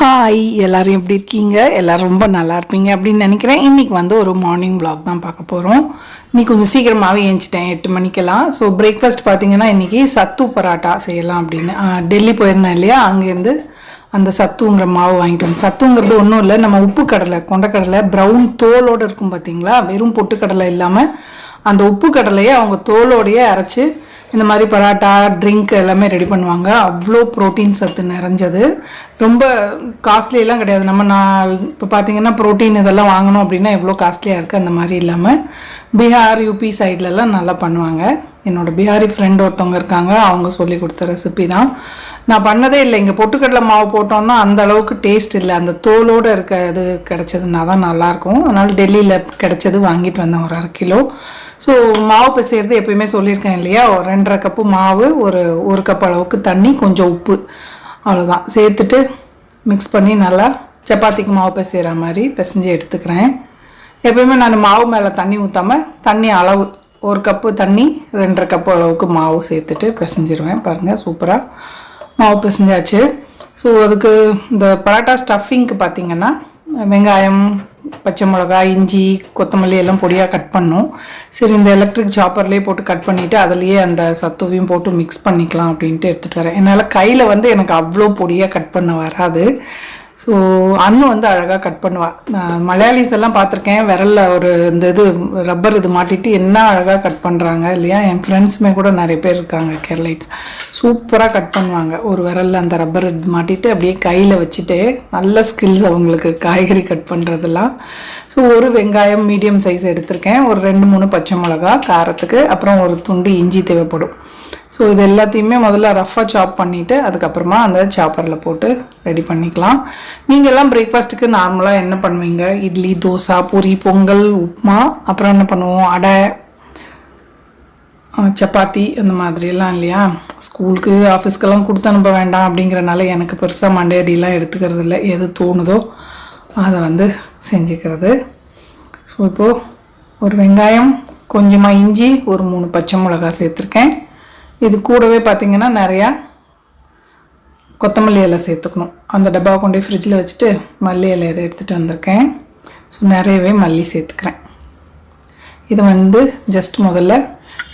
Hi எல்லோரும் எப்படி இருக்கீங்க? எல்லோரும் ரொம்ப நல்லா இருப்பீங்க அப்படின்னு நினைக்கிறேன். இன்றைக்கி வந்து ஒரு மார்னிங் ப்ளாக் தான் பார்க்க போகிறோம் இன்றைக்கி கொஞ்சம் சீக்கிரமாகவே ஏஞ்சிட்டேன். எட்டு மணிக்கெல்லாம். ஸோ பிரேக்ஃபாஸ்ட் பார்த்தீங்கன்னா இன்றைக்கி சத்து பராட்டா செய்யலாம் அப்படின்னு. டெல்லி போயிருந்தேன் இல்லையா? அங்கேருந்து அந்த சத்துங்கிற மாவு வாங்கிட்டு வந்து சத்துங்கிறது ஒன்றும் இல்லை. நம்ம உப்பு கடலை கொண்டக்கடலை ப்ரௌன் தோலோடு இருக்கும் பார்த்தீங்களா? வெறும் பொட்டுக்கடலை இல்லாமல் அந்த உப்பு கடலையை அவங்க தோலோடையே அரைச்சி இந்த மாதிரி பராட்டா ட்ரிங்க் எல்லாமே ரெடி பண்ணுவாங்க. அவ்வளோ ப்ரோட்டீன் சத்து நிறைஞ்சது. ரொம்ப காஸ்ட்லியெல்லாம் கிடையாது. நம்ம நான் இப்போ பார்த்தீங்கன்னா ப்ரோட்டீன் இதெல்லாம் வாங்கணும் அப்படின்னா எவ்வளோ காஸ்ட்லியாக இருக்குது அந்த மாதிரி இல்லாமல் பீகார் யூபி சைட்லலாம் நல்லா பண்ணுவாங்க. என்னோடய பீகாரி ஃப்ரெண்ட் ஒருத்தவங்க இருக்காங்க. அவங்க சொல்லி கொடுத்த ரெசிபி தான். நான் பண்ணதே இல்லை. இங்கே பொட்டுக்கடலை மாவு போட்டோம்னா அந்த அளவுக்கு டேஸ்ட் இல்லை. அந்த தோலோடு இருக்க இது கிடச்சதுன்னா தான் நல்லாயிருக்கும். அதனால் டெல்லியில் கிடச்சது வாங்கிட்டு வந்தேன். ஒரு அரை கிலோ. ஸோ மாவு பிசைகிறது எப்பயுமே சொல்லியிருக்கேன் இல்லையா? ஒரு ரெண்டரை கப்பு மாவு ஒரு ஒரு கப் அளவுக்கு தண்ணி கொஞ்சம் உப்பு. அவ்வளோதான் சேர்த்துட்டு மிக்ஸ் பண்ணி நல்லா சப்பாத்திக்கு மாவு பிசைகிற மாதிரி பிசைஞ்சு எடுத்துக்கிறேன். எப்பயுமே நான் மாவு மேலே தண்ணி ஊற்றாமல் தண்ணி அளவு ஒரு கப்பு தண்ணி ரெண்டரை கப்பு அளவுக்கு மாவு சேர்த்துட்டு பிசைஞ்சிருவேன். பாருங்கள் சூப்பராக மாவு பிசைஞ்சாச்சு. ஸோ அதுக்கு இந்த பரோட்டா ஸ்டஃபிங்க்கு பார்த்திங்கன்னா வெங்காயம் பச்சை மிளகாய் இஞ்சி கொத்தமல்லி எல்லாம் பொடியாக கட் பண்ணும். சரி இந்த எலக்ட்ரிக் சாப்பர்லேயே போட்டு கட் பண்ணிவிட்டு அதுலேயே அந்த சத்துவையும் போட்டு மிக்ஸ் பண்ணிக்கலாம் அப்படின்ட்டு எடுத்துகிட்டு வரேன். என்னால் கையில் வந்து எனக்கு அவ்வளோ பொடியாக கட் பண்ண வராது. ஸோ அண்ணு வந்து அழகாக கட் பண்ணுவாள் மலையாளிஸ் எல்லாம் பார்த்துருக்கேன். விரலில் ஒரு இந்த இது ரப்பர் இது மாட்டிட்டு என்ன அழகாக கட் பண்ணுறாங்க இல்லையா? என் ஃப்ரெண்ட்ஸுமே கூட நிறைய பேர் இருக்காங்க கேரளைட்ஸ் சூப்பராக கட் பண்ணுவாங்க. ஒரு விரலில் அந்த ரப்பர் இது மாட்டிட்டு அப்படியே கையில் வச்சுட்டு நல்ல ஸ்கில்ஸ் அவங்களுக்கு காய்கறி கட் பண்ணுறதெல்லாம் ஸோ ஒரு வெங்காயம் மீடியம் சைஸ் எடுத்திருக்கேன். ஒரு ரெண்டு மூணு பச்சை மிளகா காரத்துக்கு அப்புறம் ஒரு துண்டு இஞ்சி தேவைப்படும். ஸோ இது எல்லாத்தையுமே முதல்ல ரஃப்பாக சாப் பண்ணிவிட்டு அதுக்கப்புறமா அந்த சாப்பரில் போட்டு ரெடி பண்ணிக்கலாம். நீங்கள் எல்லாம் பிரேக்ஃபாஸ்ட்டுக்கு நார்மலாக என்ன பண்ணுவீங்க? இட்லி தோசை பூரி பொங்கல் உப்புமா அப்புறம் என்ன பண்ணுவோம்? அடை சப்பாத்தி அந்த மாதிரிலாம் இல்லையா? ஸ்கூலுக்கு ஆஃபீஸ்க்கெல்லாம் கொடுத்து அனுப்ப வேண்டாம் அப்படிங்கிறனால எனக்கு பெருசாக மண்டே அடிலாம் எடுத்துக்கிறது இல்லை எது தோணுதோ அதை வந்து செஞ்சுக்கிறது. ஸோ இப்போது ஒரு வெங்காயம் கொஞ்சமாக இஞ்சி ஒரு மூணு பச்சை மிளகாய் சேர்த்துருக்கேன். இது கூடவே பார்த்திங்கன்னா நிறையா கொத்தமல்லி இலை சேர்த்துக்கணும். அந்த டப்பாவை கொண்டு போய் ஃப்ரிட்ஜில் வச்சுட்டு மல்லி இலை இதை எடுத்துகிட்டு வந்திருக்கேன். ஸோ நிறையவே மல்லி சேர்த்துக்கிறேன். இதை வந்து ஜஸ்ட் முதல்ல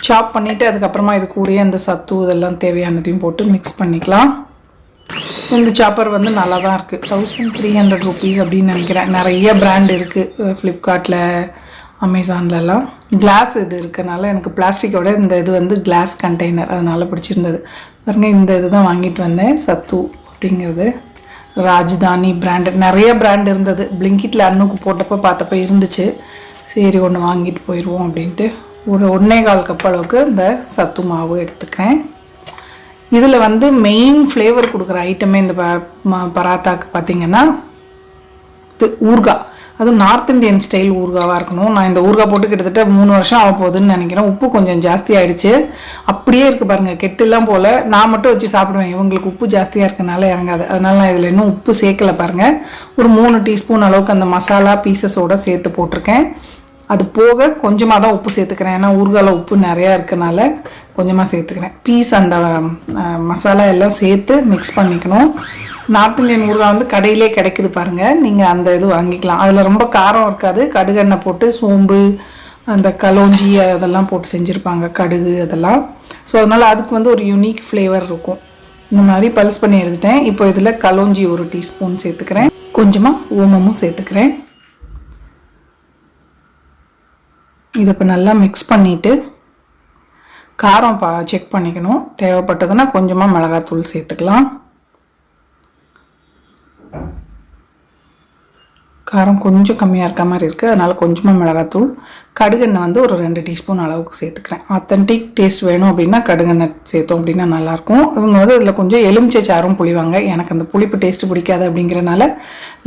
சாப் பண்ணிவிட்டு அதுக்கப்புறமா இது கூடயே அந்த சத்து இதெல்லாம் தேவையானதையும் போட்டு மிக்ஸ் பண்ணிக்கலாம். இந்த சாப்பர் வந்து நல்லா தான் இருக்குது தௌசண்ட் த்ரீ ஹண்ட்ரட் ருபீஸ் அப்படின்னு நினைக்கிறேன். நிறைய பிராண்ட் இருக்குது ஃப்ளிப்கார்ட்டில் அமேசான்லலாம். கிளாஸ் இது இருக்கனால எனக்கு பிளாஸ்டிக்கோட இந்த இது வந்து கிளாஸ் கண்டெய்னர் அதனால் பிடிச்சிருந்தது. பாருங்கள் இந்த இது தான் வாங்கிட்டு வந்தேன். சத்து அப்படிங்கிறது. ராஜ்தானி பிராண்டு நிறைய பிராண்ட் இருந்தது. பிளிங்கிட்டில் அண்ணுக்கு போட்டப்போ பார்த்தப்ப இருந்துச்சு. சரி ஒன்று வாங்கிட்டு போயிடுவோம் அப்படின்ட்டு. ஒரு ஒன்றே கால் கப் அளவுக்கு இந்த சத்து மாவு எடுத்துக்கிறேன். இதில் வந்து மெயின் ஃப்ளேவர் கொடுக்குற ஐட்டமே இந்த ப பராத்தாக்கு பார்த்தீங்கன்னா இது ஊறுகாய் அதுவும் நார்த் இந்தியன் ஸ்டைல் ஊறுகாவாக இருக்கணும். நான் இந்த ஊறுகாய் போட்டு கிட்டத்தட்ட மூணு வருஷம் ஆக போகுதுன்னு நினைக்கிறேன். உப்பு கொஞ்சம் ஜாஸ்தி ஆயிடுச்சு. அப்படியே இருக்குது பாருங்கள் கெட்டுலாம் போல். நான் மட்டும் வச்சு சாப்பிடுவேன். இவங்களுக்கு உப்பு ஜாஸ்தியாக இருக்கனால இறங்காது. அதனால நான் இதில் இன்னும் உப்பு சேர்க்கல பாருங்கள் ஒரு மூணு டீஸ்பூன் அளவுக்கு அந்த மசாலா பீசஸோட சேர்த்து போட்டிருக்கேன். அது போக கொஞ்சமாக தான் உப்பு சேர்த்துக்கிறேன். ஏன்னா ஊறுகால உப்பு நிறையா இருக்கனால கொஞ்சமாக சேர்த்துக்கிறேன். பீஸ் அந்த மசாலா எல்லாம் சேர்த்து மிக்ஸ் பண்ணிக்கணும். நார்த் இந்தியன் ஊறுகாய் வந்து கடையிலே கிடைக்குது பாருங்கள் நீங்கள் அந்த இது வாங்கிக்கலாம். அதில் ரொம்ப காரம் இருக்காது. கடுகெண்ணெய் போட்டு சோம்பு அந்த கலோஞ்சி அதெல்லாம் போட்டு செஞ்சுருப்பாங்க. கடுகு அதெல்லாம். ஸோ அதனால் அதுக்கு வந்து ஒரு யூனிக் ஃப்ளேவர் இருக்கும். இந்த மாதிரி பல்ஸ் பண்ணி எடுத்துட்டேன். இப்போ இதில் கலோஞ்சி ஒரு டீஸ்பூன் சேர்த்துக்கிறேன். கொஞ்சமாக ஓமமும் சேர்த்துக்கிறேன். இதை இப்போ நல்லா மிக்ஸ் பண்ணிவிட்டு காரம் பா செக் பண்ணிக்கணும். தேவைப்பட்டதுன்னா கொஞ்சமாக மிளகாத்தூள் சேர்த்துக்கலாம். காரம் கொஞ்சம் கம்மியாக இருக்க மாதிரி இருக்குது அதனால் கொஞ்சமாக மிளகாத்தூள் கடுகெண்ணெய் வந்து ஒரு ரெண்டு டீஸ்பூன் அளவுக்கு சேர்த்துக்கிறேன். அத்தன்டிக் டேஸ்ட் வேணும் அப்படின்னா கடுகெண்ணெய் சேர்த்தோம் அப்படின்னா நல்லாயிருக்கும். இவங்க வந்து இதில் கொஞ்சம் எலுமிச்சை சாரும் புளிவாங்க. எனக்கு அந்த புளிப்பு டேஸ்ட்டு பிடிக்காது அப்படிங்கிறனால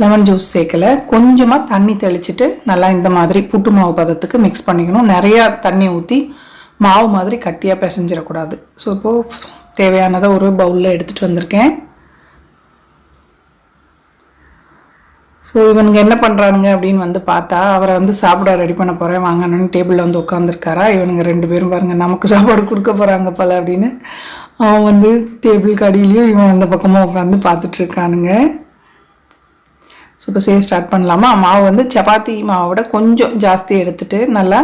லெமன் ஜூஸ் சேர்க்கல. கொஞ்சமாக தண்ணி தெளிச்சிட்டு நல்லா இந்த மாதிரி புட்டு மாவு பதத்துக்கு மிக்ஸ் பண்ணிக்கணும். நிறையா தண்ணி ஊற்றி மாவு மாதிரி கட்டியாக பிசைஞ்சிடக்கூடாது. ஸோ இப்போது தேவையானதை ஒரு பவுலில் எடுத்துகிட்டு வந்திருக்கேன். ஸோ இவனுங்க என்ன பண்ணுறானுங்க அப்படின்னு வந்து பார்த்தா அவரை வந்து சாப்பிட ரெடி பண்ண போகிறேன் வாங்கணும்னு டேபிளில் வந்து உட்காந்துருக்காரா இவனுங்க ரெண்டு பேரும் பாருங்க நமக்கு சாப்பாடு கொடுக்க போகிறாங்க போல அப்படின்னு அவன் வந்து டேபிள் கடியிலையும் இவன் அந்த பக்கமாக உட்காந்து பார்த்துட்ருக்கானுங்க. ஸோ இப்போ செய்ய ஸ்டார்ட் பண்ணலாமா? மாவு வந்து சப்பாத்தி மாவை விட கொஞ்சம் ஜாஸ்தி எடுத்துட்டு நல்லா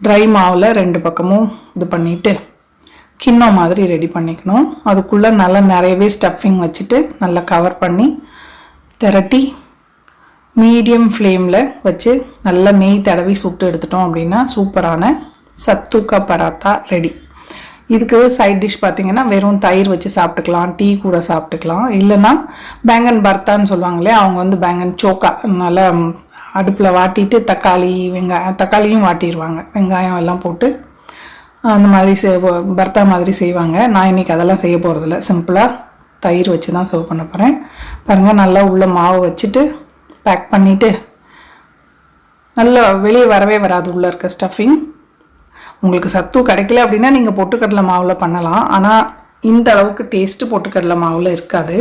ட்ரை மாவில் ரெண்டு பக்கமும் இது பண்ணிவிட்டு கிண்ணம் மாதிரி ரெடி பண்ணிக்கணும். அதுக்குள்ளே நல்லா நிறையவே ஸ்டஃபிங் வச்சுட்டு நல்லா கவர் பண்ணி திரட்டி மீடியம் ஃப்ளேமில் வச்சு நல்லா நெய் தடவி சுட்டு எடுத்துட்டோம் அப்படின்னா சூப்பரான சத்துக்கா பராத்தா ரெடி. இதுக்கு சைட் டிஷ் பார்த்தீங்கன்னா வெறும் தயிர் வச்சு சாப்பிட்டுக்கலாம் டீ கூட சாப்பிட்டுக்கலாம். இல்லைன்னா பேங்கன் பர்த்தான்னு சொல்லுவாங்களே அவங்க வந்து பேங்கன் சோக்கா நல்லா அடுப்பில் வாட்டிட்டு தக்காளி வெங்காயம் தக்காளியும் வாட்டிடுவாங்க வெங்காயம் எல்லாம் போட்டு அந்த மாதிரி செய் பர்த்தா மாதிரி செய்வாங்க. நான் இன்றைக்கி அதெல்லாம் செய்ய போகிறதில்ல சிம்பிளாக தயிர் வச்சு தான் சர்வ் பண்ண போகிறேன் பாருங்கள் நல்லா உள்ள மாவு வச்சுட்டு பேக் பண்ணிவிட்டு நல்லா வெளியே வரவே வராது உள்ளே இருக்க ஸ்டஃபிங் உங்களுக்கு சத்து கிடைக்கல அப்படின்னா நீங்கள் பொட்டுக்கடலை மாவில் பண்ணலாம். ஆனால் இந்த அளவுக்கு டேஸ்ட்டு பொட்டுக்கடலை மாவில் இருக்காது.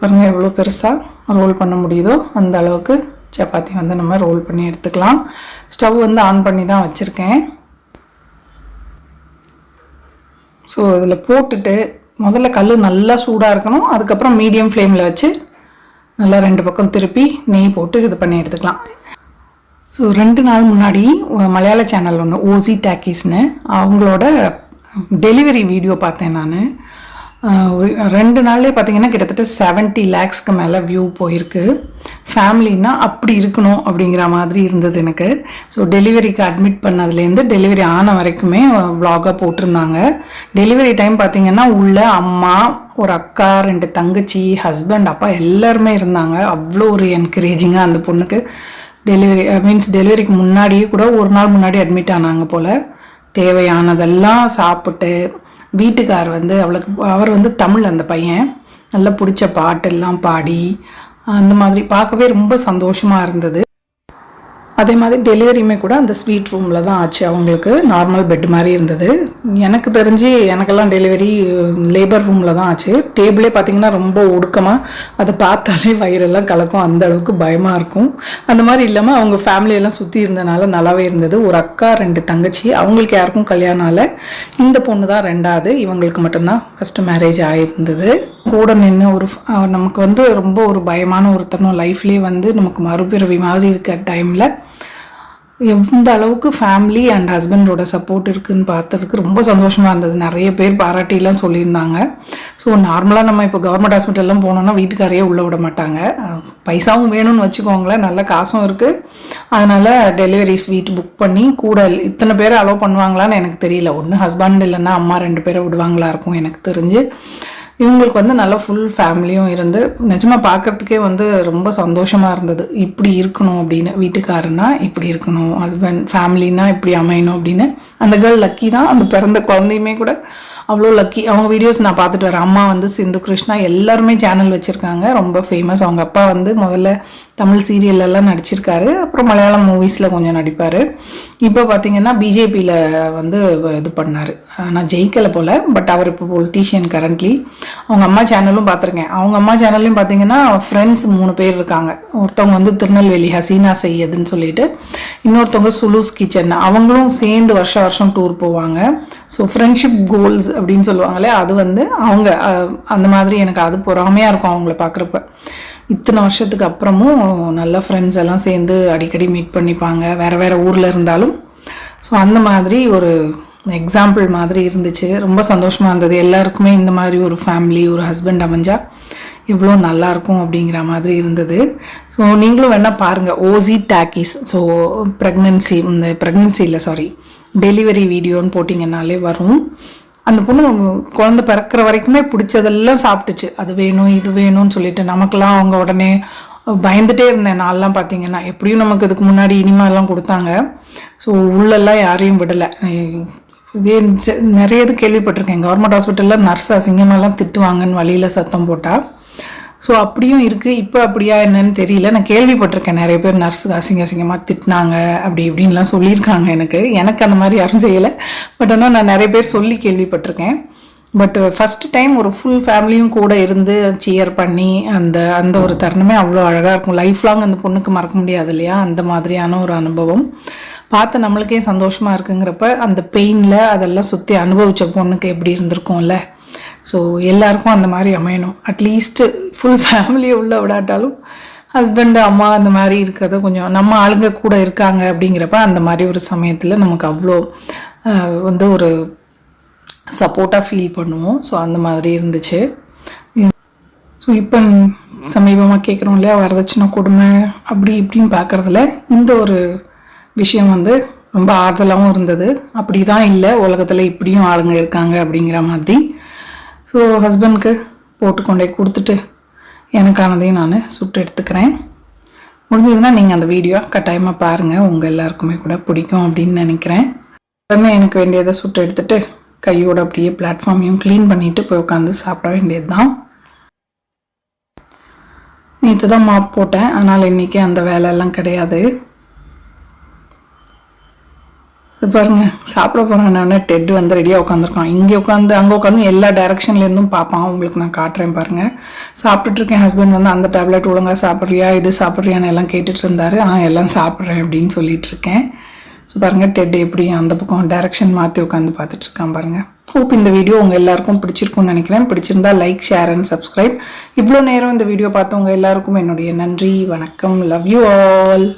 பாருங்கள் எவ்வளோ பெருசாக ரோல் பண்ண முடியுதோ அந்த அளவுக்கு சப்பாத்தி வந்து நம்ம ரோல் பண்ணி எடுத்துக்கலாம். ஸ்டவ் வந்து ஆன் பண்ணி தான் வச்சுருக்கேன். ஸோ இதில் போட்டுட்டு முதல்ல கல் நல்லா சூடாக இருக்கணும். அதுக்கப்புறம் மீடியம் ஃப்ளேமில் வச்சு நல்லா ரெண்டு பக்கம் திருப்பி நெய் போட்டு இது பண்ணி எடுத்துக்கலாம். ஸோ ரெண்டு நாள் முன்னாடி மலையாள சேனல் ஒன்று ஓசி டேக்கிஸ்னு அவங்களோட டெலிவரி வீடியோ பார்த்தேன் நான். ரெண்டு நாள்லேயே பார்த்தீங்கன்னா கிட்டத்தட்ட செவன்ட்டி லேக்ஸ்க்கு மேலே வியூ போயிருக்கு. ஃபேமிலின்னா அப்படி இருக்கணும் அப்படிங்கிற மாதிரி இருந்தது எனக்கு. ஸோ டெலிவரிக்கு அட்மிட் பண்ணதுலேருந்து டெலிவரி ஆன வரைக்குமே வ்ளாகாக போட்டிருந்தாங்க. டெலிவரி டைம் பார்த்தீங்கன்னா உள்ள அம்மா ஒரு அக்கா ரெண்டு தங்கச்சி ஹஸ்பண்ட் அப்பா எல்லாருமே இருந்தாங்க. அவ்வளோ ஒரு என்கரேஜிங்காக அந்த பொண்ணுக்கு. டெலிவரி மீன்ஸ் டெலிவரிக்கு முன்னாடியே கூட ஒரு நாள் முன்னாடி அட்மிட் ஆனாங்க போல். தேவையானதெல்லாம் சாப்பிட்டு வீட்டுக்கார் வந்து அவளுக்கு அவர் வந்து தமிழ் அந்த பையன். நல்லா பிடிச்ச பாட்டெல்லாம் பாடி அந்த மாதிரி பார்க்கவே ரொம்ப சந்தோஷமாக இருந்தது. அதே மாதிரி டெலிவரியுமே கூட அந்த ஸ்வீட் ரூமில் தான் ஆச்சு. அவங்களுக்கு நார்மல் பெட் மாதிரி இருந்தது. எனக்கு தெரிஞ்சு எனக்கெல்லாம் டெலிவரி லேபர் ரூமில் தான் ஆச்சு. டேபிளே பார்த்திங்கன்னா ரொம்ப ஒடுக்கமாக அதை பார்த்தாலே வயிறெல்லாம் கலக்கும். அந்த அளவுக்கு பயமாக இருக்கும். அந்த மாதிரி இல்லாமல் அவங்க ஃபேமிலியெல்லாம் சுற்றி இருந்தனால நல்லாவே இருந்தது. ஒரு அக்கா ரெண்டு தங்கச்சி அவங்களுக்கு யாருக்கும் கல்யாணம் ஆகலை இந்த பொண்ணு தான் ரெண்டாவது. இவங்களுக்கு மட்டும்தான் ஃபஸ்ட்டு மேரேஜ் ஆகிருந்தது கூட நின்று ஒரு நமக்கு வந்து ரொம்ப ஒரு பயமான ஒருத்தனும் லைஃப்லேயே வந்து நமக்கு மறுபிறவி மாதிரி இருக்க டைமில் எந்த அளவுக்கு ஃபேமிலி அண்ட் ஹஸ்பண்டோட சப்போர்ட் இருக்குதுன்னு பார்த்ததுக்கு ரொம்ப சந்தோஷமாக இருந்தது. நிறைய பேர் பாராட்டிலாம் சொல்லியிருந்தாங்க. ஸோ நார்மலாக நம்ம இப்போ கவர்மெண்ட் ஹாஸ்பிட்டல்லாம் போனோம்னா வீட்டுக்காரையே உள்ளே விட மாட்டாங்க. பைசாவும் வேணும்னு வச்சுக்கோங்களேன். நல்ல காசும் இருக்குது அதனால் டெலிவரி ஸ்வீட் புக் பண்ணி கூட இத்தனை பேரை அலோவ் பண்ணுவாங்களான்னு எனக்கு தெரியல. ஒன்று ஹஸ்பண்ட் இல்லைன்னா அம்மா ரெண்டு பேரை விடுவாங்களா இருக்கும் எனக்கு தெரிஞ்சு. இவங்களுக்கு வந்து நல்லா ஃபுல் ஃபேமிலியும் இருந்து நிஜமாக பார்க்குறதுக்கே வந்து ரொம்ப சந்தோஷமாக இருந்தது. இப்படி இருக்கணும் அப்படின்னு வீட்டுக்காரனா இப்படி இருக்கணும் ஹஸ்பண்ட் ஃபேமிலினா இப்படி அமையணும் அப்படின்னு. அந்த கேர்ள் லக்கி தான் அந்த பிறந்த குழந்தையுமே கூட அவ்வளோ லக்கி அவங்க வீடியோஸ் நான் பார்த்துட்டு வரேன். அம்மா வந்து சிந்து கிருஷ்ணா எல்லாருமே சேனல் வச்சுருக்காங்க. ரொம்ப ஃபேமஸ் அவங்க அப்பா வந்து முதல்ல தமிழ் சீரியல்லலாம் நடிச்சிருக்காரு. அப்புறம் மலையாளம் மூவிஸில் கொஞ்சம் நடிப்பார். இப்போ பார்த்தீங்கன்னா பிஜேபியில் வந்து இது பண்ணார். நான் ஜெயிக்கலை போல். பட் அவர் இப்போ பொலிட்டீஷியன் கரண்ட்லி அவங்க அம்மா சேனலும் பார்த்துருக்கேன். அவங்க அம்மா சேனல்லையும் பார்த்தீங்கன்னா ஃப்ரெண்ட்ஸ் மூணு பேர் இருக்காங்க. ஒருத்தவங்க வந்து திருநெல்வேலி ஹசீனா செய்யதுன்னு சொல்லிட்டு. இன்னொருத்தவங்க சுலூஸ் கிச்சன் அவங்களும் சேர்ந்து வருஷம் வருஷம் டூர் போவாங்க. ஸோ ஃப்ரெண்ட்ஷிப் கோல்ஸ் அப்படின்னு சொல்லுவாங்களே அது வந்து அவங்க அந்த மாதிரி எனக்கு அது பொறாமையாக இருக்கும் அவங்கள பார்க்குறப்ப இத்தனை வருஷத்துக்கு அப்புறமும் நல்ல ஃப்ரெண்ட்ஸ் எல்லாம் சேர்ந்து அடிக்கடி மீட் பண்ணிப்பாங்க. வேறு வேறு ஊரில் இருந்தாலும். ஸோ அந்த மாதிரி ஒரு எக்ஸாம்பிள் மாதிரி இருந்துச்சு. ரொம்ப சந்தோஷமாக இருந்தது. எல்லாருக்குமே இந்த மாதிரி ஒரு ஃபேமிலி ஒரு ஹஸ்பண்ட் அமைஞ்சால் இவ்வளோ நல்லாயிருக்கும் அப்படிங்கிற மாதிரி இருந்தது. ஸோ நீங்களும் வேணால் பாருங்கள் ஓசி டாக்கிஸ் ஸோ ப்ரெக்னென்சி இந்த ப்ரெக்னென்சி இல்லை சாரி டெலிவரி வீடியோன்னு போட்டிங்கனாலே வரும். அந்த பொண்ணு குழந்தை பிறக்கிற வரைக்குமே பிடிச்சதெல்லாம் சாப்பிட்டுச்சு. அது வேணும் இது வேணும்னு சொல்லிட்டு நமக்கெல்லாம் அவங்க உடனே பயந்துட்டே இருந்தேன். நான்லாம் பார்த்தீங்கன்னா எப்படியும் நமக்கு இதுக்கு முன்னாடி இனிமாலாம் கொடுத்தாங்க. ஸோ உள்ளெல்லாம் யாரையும் விடலை. இதே நிறைய இது கேள்விப்பட்டிருக்கேன். கவர்மெண்ட் ஹாஸ்பிட்டலில் நர்ஸ் அசிங்கமெல்லாம் திட்டுவாங்கன்னு வழியில் சத்தம் போட்டால் ஸோ அப்படியும் இருக்குது இப்போ அப்படியா என்னன்னு தெரியல. நான் கேள்விப்பட்டிருக்கேன். நிறைய பேர் நர்ஸ் அசிங்க அசிங்கமாக திட்டினாங்க அப்படி இப்படின்லாம் சொல்லியிருக்காங்க எனக்கு. எனக்கு அந்த மாதிரி யாரும் செய்யலை. பட் ஆனால் நான் நிறைய பேர் சொல்லி கேள்விப்பட்டிருக்கேன். பட் ஃபஸ்ட் டைம் ஒரு ஃபுல் ஃபேமிலியும் கூட இருந்து சியர் பண்ணி அந்த அந்த ஒரு தருணமே அவ்வளோ அழகாக இருக்கும். லைஃப் லாங் அந்த பொண்ணுக்கு மறக்க முடியாது இல்லையா? அந்த மாதிரியான ஒரு அனுபவம். பார்த்து நம்மளுக்கே சந்தோஷமாக இருக்குங்கிறப்ப அந்த பெயினில் அதெல்லாம் சுற்றி அனுபவித்த பொண்ணுக்கு எப்படி இருந்திருக்கும்ல? ஸோ எல்லாருக்கும் அந்த மாதிரி அமையணும். அட்லீஸ்ட்டு ஃபுல் ஃபேமிலியை உள்ள விடாட்டாலும் ஹஸ்பண்டு அம்மா அந்த மாதிரி இருக்கிறத கொஞ்சம் நம்ம ஆளுங்க கூட இருக்காங்க அப்படிங்கிறப்ப அந்த மாதிரி ஒரு சமயத்தில் நமக்கு அவ்வளோ வந்து ஒரு சப்போர்ட்டாக ஃபீல் பண்ணுவோம். ஸோ அந்த மாதிரி இருந்துச்சு. ஸோ இப்போ சமீபமாக கேட்குறோம் இல்லையா? வரதட்சணை கொடுமை அப்படி இப்படின்னு பார்க்குறதுல இந்த ஒரு விஷயம் வந்து ரொம்ப ஆறுதலாகவும் இருந்தது. அப்படி தான் இல்லை உலகத்தில் இப்படியும் ஆளுங்க இருக்காங்க அப்படிங்கிற மாதிரி. ஸோ ஹஸ்பண்ட்க்கு போட்டு கொண்டே கொடுத்துட்டு எனக்கானதையும் நான் சுட்டு எடுத்துக்கிறேன். முடிஞ்சதுன்னா நீங்கள் அந்த வீடியோ கட்டாயமாக பாருங்கள் உங்கள் எல்லாருக்குமே கூட பிடிக்கும் அப்படின்னு நினைக்கிறேன். உடனே எனக்கு வேண்டியதை சுட்டு எடுத்துட்டு கையோட அப்படியே பிளாட்ஃபார்மையும் க்ளீன் பண்ணிவிட்டு போய் உட்காந்து சாப்பிட வேண்டியது தான் நேற்று தான் மாப் போட்டேன். அதனால் இன்றைக்கி அந்த வேலையெல்லாம் கிடையாது. இது பாருங்க சாப்பிட போகிறேன் டெட் வந்து ரெடியாக உட்காந்துருக்கான் இங்கே உட்காந்து அங்கே உட்காந்து எல்லா டைரக்ஷன்லேருந்தும் பார்ப்பான். உங்களுக்கு நான் காட்டுறேன் பாருங்க. சாப்பிட்டுட்டு இருக்கேன் ஹஸ்பண்ட் வந்து அந்த டேப்லெட் ஒழுங்காக சாப்பிட்றியா இது சாப்பிட்றியான்னு எல்லாம் கேட்டுட்டு இருந்தாரு. ஆ எல்லாம் சாப்பிட்றேன் அப்படின்னு சொல்லிட்டு இருக்கேன். ஸோ பாருங்க டெட் எப்படி அந்த பக்கம் டைரக்ஷன் மாற்றி உட்காந்து பார்த்துட்டு இருக்கான் பாருங்க. ஹோப் இந்த வீடியோ உங்கள் எல்லாருக்கும் பிடிச்சிருக்கும்னு நினைக்கிறேன். பிடிச்சிருந்தா லைக் ஷேர் அண்ட் சப்ஸ்கிரைப் இவ்வளோ நேரம் இந்த வீடியோ பார்த்தவங்க எல்லாருக்கும் என்னுடைய நன்றி வணக்கம். Love you all